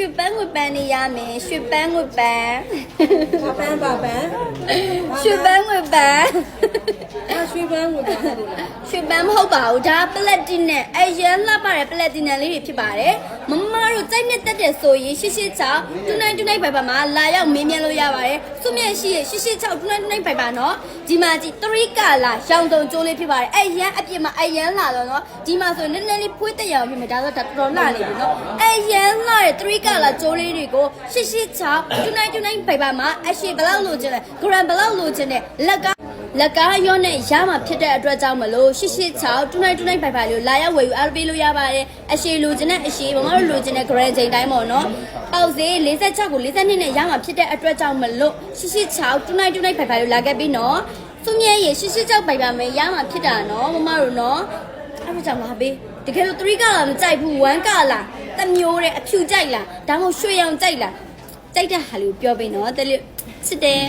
ရွှေပန်းငွေပန်းနေရမယ်ရွှေပန်းငွေပန်း ဘာပန်းဘာပန်းရွှေပန်းငွေပန်း အာရွှေပန်းကိုကြားတယ်လားရွှေပန်းမဟုတ်ပါဘူးဒါပလက်တီနမ်အရန်လှပတဲ့ပလက်တီနမ်လေးတွေဖြစ်ပါတယ်မမတို့စိုက်နဲ့တက်တဲ့ဆိုရင်886တူနိုင်တူနိုင်ပိုင်ပါမှာလာရောက်မင်းမြန်းလို့ရပါတယ်စုမြတ်ရှိရဲ့886တူနိုင်တူနိုင်ပိုင်ပါနော်ဒီမှာကြည့်3ကလာရောင်တုံကျိုးလေးဖြစ်ပါတယ်အရန်အပြစ်မှာအရန်လာတော့နော်ဒီမှာဆိုရင်နည်းနည်းလေးဖွေးတက်ရအောင်ဖြစ်မယ်ဒါဆိုဒါတော်တော်လှနေပြီနော်အရန်လာတဲ့3ကလာကျိုးလေးတွေကို886တူနိုင်တူနိုင်ပိုင်ပါမှာအရှိဘလောက်လိုချင်လဲဂရမ်ဘလောက်လိုချင်လဲလက်က လက်ကားရောနဲ့ရမှာဖြစ်တဲ့အတွက်ကြောင့်မလို့886 2929ပိုင်ပိုင်လို့လာရောက်ဝယ်ယူအားပေးလို့ရပါတယ်အရှိလိုချင်တဲ့အရှိဘာမှမလိုချင်တဲ့ grand ချိန်တိုင်းပေါ့နော်ပေါက်စေး46ကို42နဲ့ရမှာဖြစ်တဲ့အတွက်ကြောင့်မလို့886 2929ပိုင်ပိုင်လို့လာခဲ့ပြီးနော်သူမြဲရေ886ပိုင်ပိုင်မယ်ရမှာဖြစ်တာနော်မမတို့နော်အဲ့ဒါကြောင့်လာပေးတကယ်လို့3ကလာမကြိုက်ဘူး1ကလာတမျိုးတဲ့အဖြူကြိုက်လားဒါမှမဟုတ်ရွှေရောင်ကြိုက်လားကြိုက်တဲ့ဟာလေးကိုပြောပေးနော်တလေးစစ်တယ်